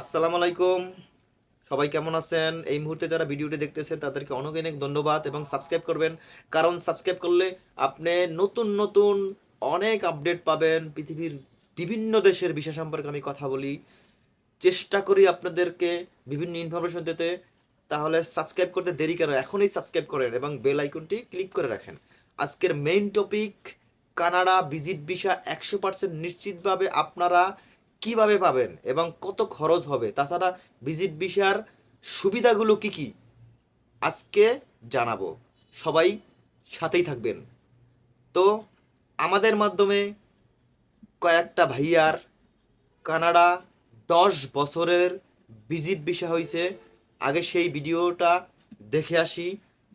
আসসালামু আলাইকুম। সবাই কেমন আছেন? এই মুহূর্তে যারা ভিডিওটি দেখতেছেন, তাদেরকে অনেক অনেক ধন্যবাদ এবং সাবস্ক্রাইব করবেন। কারণ সাবস্ক্রাইব করলে আপনি নতুন নতুন অনেক আপডেট পাবেন। পৃথিবীর বিভিন্ন দেশের বিষয় সম্পর্কে আমি কথা বলি। চেষ্টা করি আপনাদেরকে বিভিন্ন ইনফরমেশন দিতে। তাহলে সাবস্ক্রাইব করতে দেরি কেন? এখনই সাবস্ক্রাইব করেন এবং বেল আইকনটি ক্লিক করে রাখেন। আজকের main topic Canada visit visa একশো পার্সেন্ট নিশ্চিতভাবে আপনারা কীভাবে পাবেন এবং কত খরচ হবে? তাছাড়া ভিজিট ভিসার সুবিধাগুলো কি কি? আজকে জানাব। সবাই সাথেই থাকবেন। তো আমাদের মাধ্যমে কয়েকটা ভাইয়ার কানাডা দশ বছরের ভিজিট ভিসা হয়েছে। আগে সেই ভিডিওটা দেখে আসি।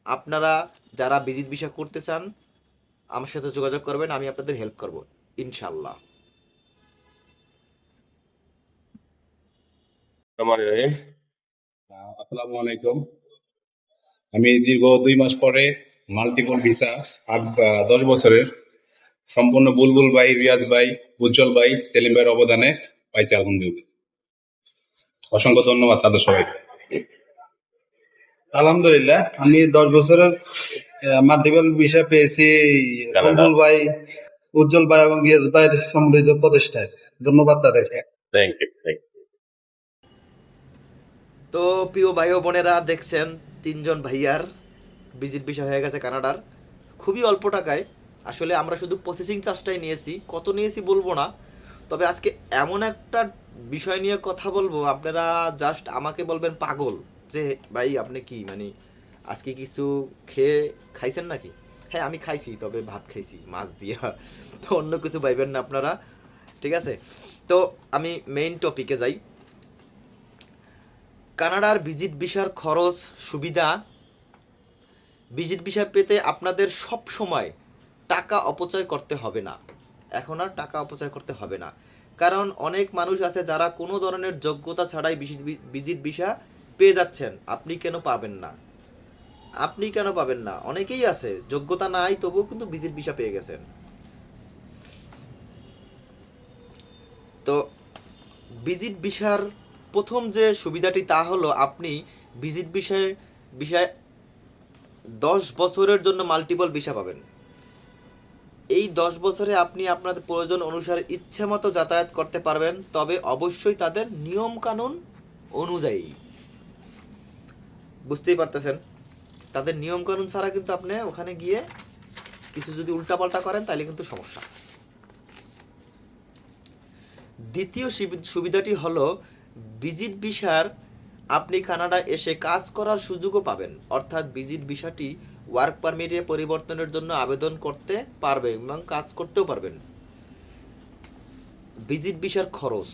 আপনারা যারা ভিজিট ভিসা করতে চান, আমার সাথে যোগাযোগ করবেন, আমি আপনাদের হেল্প করব ইনশাল্লাহ রহমান রহিম আসসালামু আলাইকুম। আমি দীর্ঘ দুই মাস পরে মাল্টিপল ভিসা আট দশ বছরের সম্পূর্ণ বুলবুল ভাই রিয়াজ ভাই উজ্জ্বল ভাই সেলিম ভাইয়ের অবদানে পাইছি আলহামদুলিল্লাহ। অসংখ্য ধন্যবাদ তাদের সবাইকে। আলহামদুলিল্লাহ আমি দশ বছরের মাল্টিপল বিষয় পেয়েছি। বুলবুল ভাই উজ্জ্বল ভাই এবং গিয়াস ভাইয়ের সম্মিলিত প্রচেষ্টায় ধন্যবাদ তাদেরকে। থ্যাংক ইউ থ্যাংক তো প্রিয় ভাই বোনেরা, দেখছেন, তিনজন ভাইয়ার ভিজিট বিষয় হয়ে গেছে কানাডার। খুবই অল্প টাকায়। আসলে আমরা শুধু প্রসেসিং চার্জটাই নিয়েছি। কত নিয়েছি বলব না। তবে আজকে এমন একটা বিষয় নিয়ে কথা বলব। আপনারা জাস্ট আমাকে বলবেন পাগল যে, ভাই, আপনি কি? মানে আজকে কিছু খেয়ে খাইছেন নাকি? হ্যাঁ আমি খাইছি, তবে ভাত খাইছি, মাছ দিয়া। তো অন্য কিছু পাইবেন না আপনারা, ঠিক আছে? তো আমি মেইন টপিকে যাই। কানাডার ভিজিট ভিসার খরচ, সুবিধা। ভিজিট ভিসা পেতে আপনাদের সব সময় টাকা অপচয় করতে হবে না। এখন আর টাকা অপচয় করতে হবে না। কারণ অনেক মানুষ আছে যারা কোনো ধরনের যোগ্যতা ছাড়াই ভিজিট ভিসা পেয়ে যাচ্ছেন। আপনি কেন পাবেন না? আপনি কেন পাবেন না? অনেকেই আছে, যোগ্যতা নাই, তবুও কিন্তু ভিজিট ভিসা পেয়ে গেছেন। তো, ভিজিট ভিসার প্রথম যে সুবিধাটি তা হলো আপনি ভিজিট বিষয়ে বিষয় দশ বছরের জন্য মাল্টিপল ভিসা পাবেন। এই দশ বছরে আপনি আপনাদের প্রয়োজন অনুসারে ইচ্ছে মতো যাতায়াত করতে পারবেন, তবে অবশ্যই তাদের নিয়ম কানুন অনুযায়ী। বুঝতেই পারতেছেন? তাদের নিয়ম কানুন ছাড়া কিন্তু আপনি ওখানে গিয়ে কিছু যদি উল্টাপাল্টা করেন, তাহলে কিন্তু সমস্যা। দ্বিতীয় সুবিধাটি হলো ভিজিট ভিসার আপনি কানাডা এসে কাজ করার সুযোগও পাবেন। অর্থাৎ ভিজিট ভিসাটি ওয়ার্ক পারমিটে পরিবর্তনের জন্য আবেদন করতে পারবে এবং কাজ করতেও পারবেন। ভিজিট ভিসার খরচ।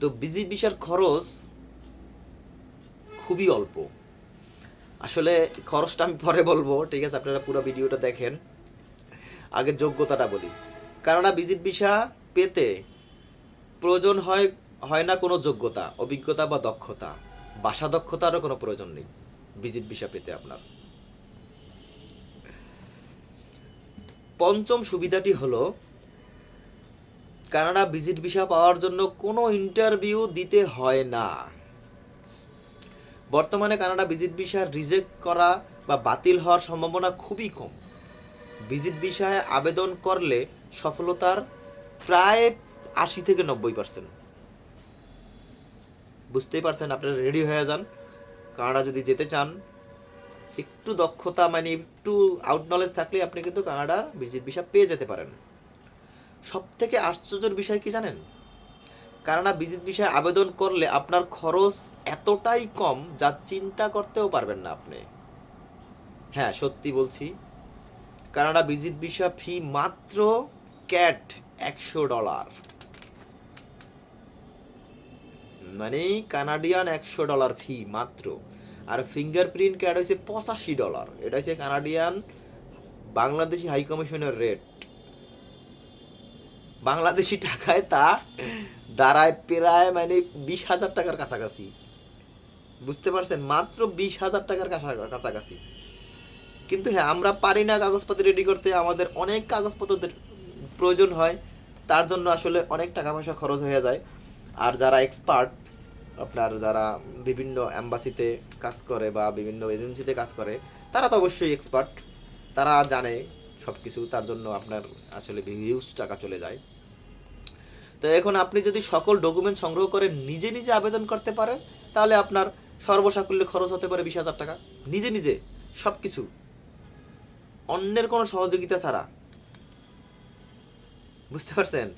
তো ভিজিট ভিসার খরচ খুবই অল্প। আসলে খরচটা আমি পরে বলব, ঠিক আছে, আপনারা পুরো ভিডিওটা দেখেন। আগে যোগ্যতাটা বলি। কানাডা ভিজিট ভিসা পেতে প্রয়োজন হয় হয় না কোনো যোগ্যতা, অভিজ্ঞতা বা দক্ষতা? ভাষা দক্ষতারও কোনো প্রয়োজন নেই ভিজিট ভিসা পেতে আপনার। পঞ্চম সুবিধাটি হলো, কানাডা ভিজিট ভিসা পাওয়ার জন্য কোনো ইন্টারভিউ দিতে হয় না। বর্তমানে কানাডা ভিজিট ভিসা রিজেক্ট করা বা বাতিল হওয়ার সম্ভাবনা খুবই কম। ভিজিট ভিসায় আবেদন করলে সফলতার প্রায় আশি থেকে নব্বই পার্সেন্ট। বুঝতেই পারছেন, আপনারা রেডি হয়ে যান। কানাডা যদি যেতে চান, একটু দক্ষতা মানে একটু আউট নলেজ থাকলে আপনি কিন্তু কানাডার ভিজিট ভিসা পেয়ে যেতে পারেন। সব থেকে আশ্চর্যের বিষয় কি জানেন? কানাডা ভিজিট ভিসায় আবেদন করলে আপনার খরচ এতটাই কম যা চিন্তা করতেও পারবেন না আপনি। হ্যাঁ সত্যি বলছি। কানাডা ভিজিট ভিসা ফি মাত্র ক্যাট একশো ডলার। মানে কানাডিয়ান একশো ডলার ফি মাত্র। আর ফিঙ্গারপ্রিন্ট ক্যাড হয়েছে পঁচাশি ডলার এটা হচ্ছে কানাডিয়ান বাংলাদেশি হাই কমিশনের রেট বাংলাদেশি টাকায় তা দাঁড়ায় প্রায় মানে বিশ হাজার টাকার কাছাকাছি। বুঝতে পারছেন? মাত্র বিশ হাজার টাকার কাছা- কাছাকাছি। কিন্তু হ্যাঁ আমরা পারি না কাগজপত্র রেডি করতে। আমাদের অনেক কাগজপত্রের প্রয়োজন হয়। তার জন্য আসলে অনেক টাকা পয়সা খরচ হয়ে যায়। আর যারা এক্সপার্ট আপনার যারা বিভিন্ন অ্যাম্বাসিতে কাজ করে বা বিভিন্ন এজেন্সিতে কাজ করে, তারা তো অবশ্যই এক্সপার্ট তারা জানে সব কিছু তার জন্য আপনার আসলে হিউজ টাকা চলে যায়। তো এখন আপনি যদি সকল ডকুমেন্ট সংগ্রহ করে নিজে নিজে আবেদন করতে পারেন, তাহলে আপনার সর্বসাকুল্যে খরচ হতে পারে বিশ হাজার টাকা। নিজে নিজে সব কিছু অন্যের কোনো সহযোগিতা ছাড়া। বুঝতে পারছেন?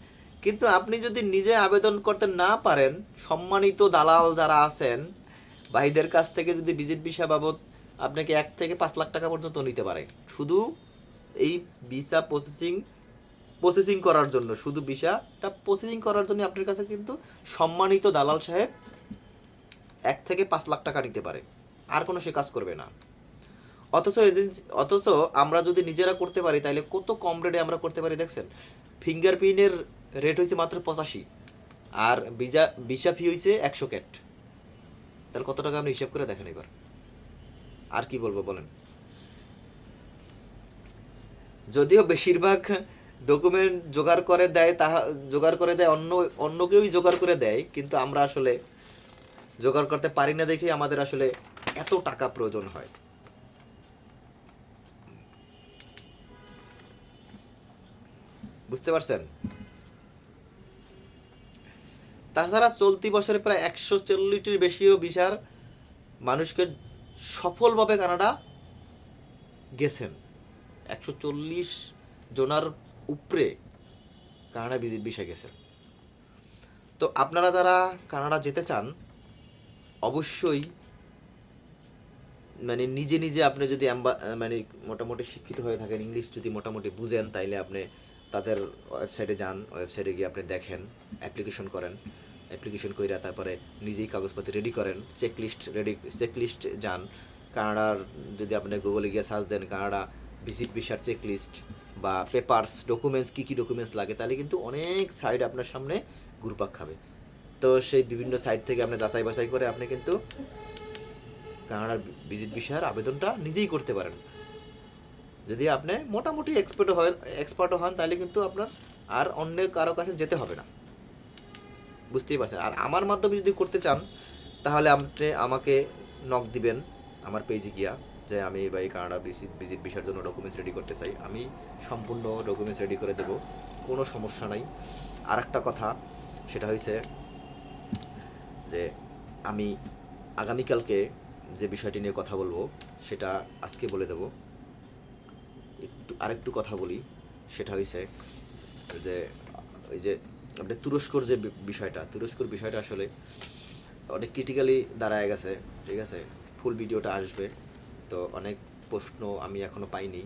কিন্তু আপনি যদি নিজে আবেদন করতে না পারেন, সম্মানিত দালাল যারা আছেন, ভাইদের কাছ থেকে যদি ভিজিট ভিসা বাবদ আপনাকে এক থেকে পাঁচ লাখ টাকা পর্যন্ত নিতে পারে। শুধু এই ভিসা প্রসেসিং প্রসেসিং করার জন্য, শুধু ভিসাটা প্রসেসিং করার জন্য আপনার কাছে কিন্তু সম্মানিত দালাল সাহেব এক থেকে পাঁচ লাখ টাকা নিতে পারে। আর কোনো সে কাজ করবে না। অথচ এজেন্সি, অথচ আমরা যদি নিজেরা করতে পারি, তাহলে কত কম রেটে আমরা করতে পারি, দেখছেন? ফিঙ্গারপ্রিন্টের রেট হয়েছে মাত্র পঁচাশি। আর ভিজা, ভিসা ফি হয়েছে একশো ক্যাট। তাহলে কত টাকা আপনি হিসাব করে দেখেন এবার। আর কি বলব বলেন। যদিও বেশিরভাগ ডকুমেন্ট জোগাড় করে দেয়, তাহা, জোগাড় করে দেয় অন্য অন্য কেউই জোগাড় করে দেয়, কিন্তু আমরা আসলে জোগাড় করতে পারি না দেখে আমাদের আসলে এত টাকা প্রয়োজন হয়। বুঝতে পারছেন? তাছাড়া চলতি বছরে প্রায় একশো চল্লিশটির বেশিও বিশার মানুষকে সফলভাবে কানাডা গেছেন। একশো চল্লিশ জনার উপরে কানাডা ভিজিট বিষয় গেছেন। তো আপনারা যারা কানাডা যেতে চান, অবশ্যই মানে নিজে নিজে আপনি যদি মানে মোটামুটি শিক্ষিত হয়ে থাকেন, ইংলিশ যদি মোটামুটি বুঝেন, তাইলে আপনি তাদের ওয়েবসাইটে যান, ওয়েবসাইটে গিয়ে আপনি দেখেন, অ্যাপ্লিকেশন করেন। অ্যাপ্লিকেশন কইরা তারপরে নিজেই কাগজপাতি রেডি করেন চেকলিস্ট রেডি চেকলিস্ট যান। কানাডার যদি আপনি গুগলে গিয়ে সার্চ দেন, কানাডা ভিজিট ভিসার চেকলিস্ট বা পেপারস ডকুমেন্টস কী কী ডকুমেন্টস লাগে, তাহলে কিন্তু অনেক সাইড আপনার সামনে ঘুরপাক খাবে। তো সেই বিভিন্ন সাইট থেকে আপনি যাচাই বাছাই করে আপনি কিন্তু কানাডার ভিজিট ভিসার আবেদনটা নিজেই করতে পারেন। যদি আপনি মোটামুটি এক্সপার্ট হয় এক্সপার্টও হন, তাহলে কিন্তু আপনার আর অন্য কারও কাছে যেতে হবে না। বুঝতেই পারছেন? আর আমার মাধ্যমে যদি করতে চান, তাহলে আপনি আমাকে নক দিবেন আমার পেজে গিয়া, যে আমি ভাই কানাডা ভিজিট ভিজিট ভিসার জন্য ডকুমেন্টস রেডি করতে চাই। আমি সম্পূর্ণ ডকুমেন্টস রেডি করে দেব, কোনো সমস্যা নাই। আর একটা কথা, সেটা হয়েছে যে আমি আগামীকালকে যে বিষয়টি নিয়ে কথা বলব, সেটা আজকে বলে দেব। একটু, আরেকটু কথা বলি। সেটা হয়েছে যে ওই যে আপনার তুরস্কর যে বিষয়টা, তুরস্কর বিষয়টা আসলে অনেক ক্রিটিক্যালি দাঁড়ায় গেছে, ঠিক আছে? ফুল ভিডিওটা আসবে। তো অনেক প্রশ্ন আমি এখনও পাইনি।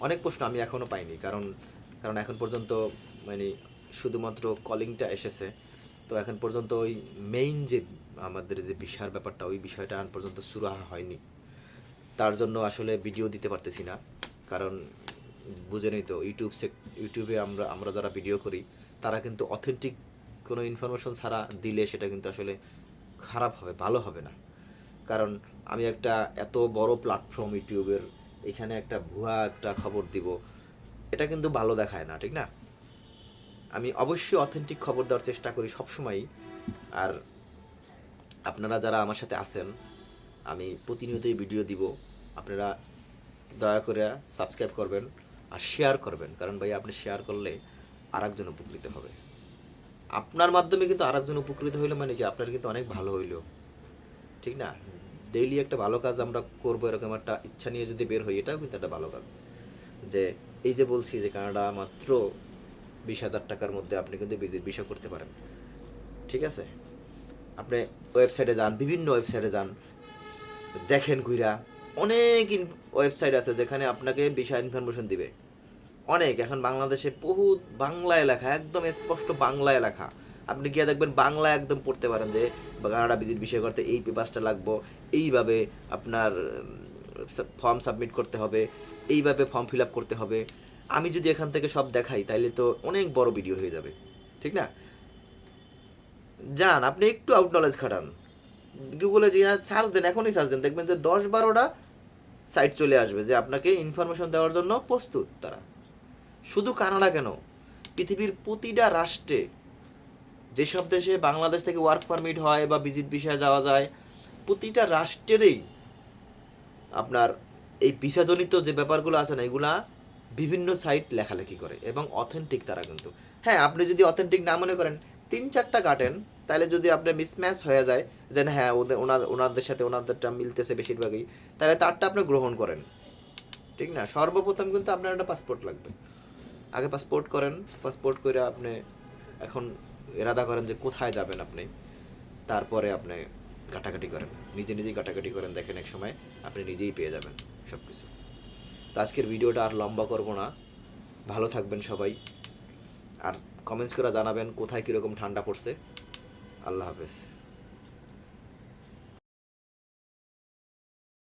অনেক প্রশ্ন আমি এখনও পাইনি, কারণ কারণ এখন পর্যন্ত মানে শুধুমাত্র কলিংটা এসেছে। তো এখন পর্যন্ত ওই মেইন যে আমাদের যে বিষয়ের ব্যাপারটা, ওই বিষয়টা এখন পর্যন্ত সুরাহা হয়নি। তার জন্য আসলে ভিডিও দিতে পারতেছি না। কারণ বুঝেনই তো ইউটিউব ইউটিউবে আমরা আমরা যারা ভিডিও করি, তারা কিন্তু অথেন্টিক কোনো ইনফরমেশন ছাড়া দিলে সেটা কিন্তু আসলে খারাপ হবে, ভালো হবে না। কারণ আমি একটা এত বড় প্ল্যাটফর্ম ইউটিউবের এখানে একটা ভুয়া একটা খবর দিব, এটা কিন্তু ভালো দেখায় না, ঠিক না? আমি অবশ্যই অথেন্টিক খবর দেওয়ার চেষ্টা করি সবসময়ই। আর আপনারা যারা আমার সাথে আছেন, আমি প্রতিনিয়তই ভিডিও দিব। আপনারা দয়া করে সাবস্ক্রাইব করবেন আর শেয়ার করবেন। কারণ ভাই আপনি শেয়ার করলে আরেকজন উপকৃত হবে। আপনার মাধ্যমে কিন্তু আরেকজন উপকৃত হইল মানে কি, আপনার কিন্তু অনেক ভালো হইল। ঠিক না? ডেইলি একটা ভালো কাজ আমরা করব এরকম একটা ইচ্ছা নিয়ে যদি বের হই, এটাও কিন্তু একটা ভালো কাজ। যে এই যে বলছি যে কানাডা মাত্র বিশ হাজার টাকার মধ্যে আপনি কিন্তু ভিজিট ভিসা করতে পারেন। ঠিক আছে? আপনি ওয়েবসাইটে যান, বিভিন্ন ওয়েবসাইটে যান, দেখেন ঘুরা অনেক ওয়েবসাইট আছে যেখানে আপনাকে বিষয় ইনফরমেশন দিবে। অনেক, এখন বাংলাদেশে বহু বাংলায় লেখা একদম স্পষ্ট বাংলায় লেখা আপনি গিয়ে দেখবেন বাংলা একদম পড়তে পারেন যে, কানাডা ভিজিট বিষয় করতে এই পেপারসটা লাগবো। এইভাবে আপনার ফর্ম সাবমিট করতে হবে, এইভাবে ফর্ম ফিল আপ করতে হবে। আমি যদি এখান থেকে সব দেখাই, তাইলে তো অনেক বড় ভিডিও হয়ে যাবে। ঠিক না? যান, আপনি একটু আউট নলেজ খাটান। গুগলে যে সার্চ দেন, এখনই সার্চ দেন, দেখবেন যে দশ বারোটা সাইট চলে আসবে যে আপনাকে ইনফরমেশন দেওয়ার জন্য প্রস্তুত তারা। শুধু কানাডা কেন? পৃথিবীর প্রতিটা রাষ্ট্রে যেসব দেশে বাংলাদেশ থেকে ওয়ার্ক পারমিট হয় বা ভিজিট বিষয়ে যাওয়া যায়, প্রতিটা রাষ্ট্রেরই আপনার এই ভিসাজনিত যে ব্যাপারগুলো আছে না, এগুলা বিভিন্ন সাইট লেখালেখি করে এবং অথেন্টিক তারা কিন্তু। হ্যাঁ আপনি যদি অথেন্টিক না মনে করেন, তিন চারটা কাটেন তাহলে যদি আপনার মিসম্যাচ হয়ে যায় যে হ্যাঁ ওদের, ওনার, ওনাদের সাথে ওনাদেরটা মিলতেছে বেশিরভাগই, তাহলে তারটা আপনি গ্রহণ করেন। ঠিক না? সর্বপ্রথম কিন্তু আপনার একটা পাসপোর্ট লাগবে। আগে পাসপোর্ট করেন পাসপোর্ট করে আপনি এখন এরাদা করেন যে কোথায় যাবেন আপনি, তারপরে আপনি কাটাকাটি করেন। নিজে নিজেই কাটাকাটি করেন, দেখেন এক সময় আপনি নিজেই পেয়ে যাবেন সব কিছু তো আজকের ভিডিওটা আর লম্বা করব না। ভালো থাকবেন সবাই। আর কমেন্টস করে জানাবেন কোথায় কীরকম ঠান্ডা পড়ছে। আল্লাহ হাফেজ।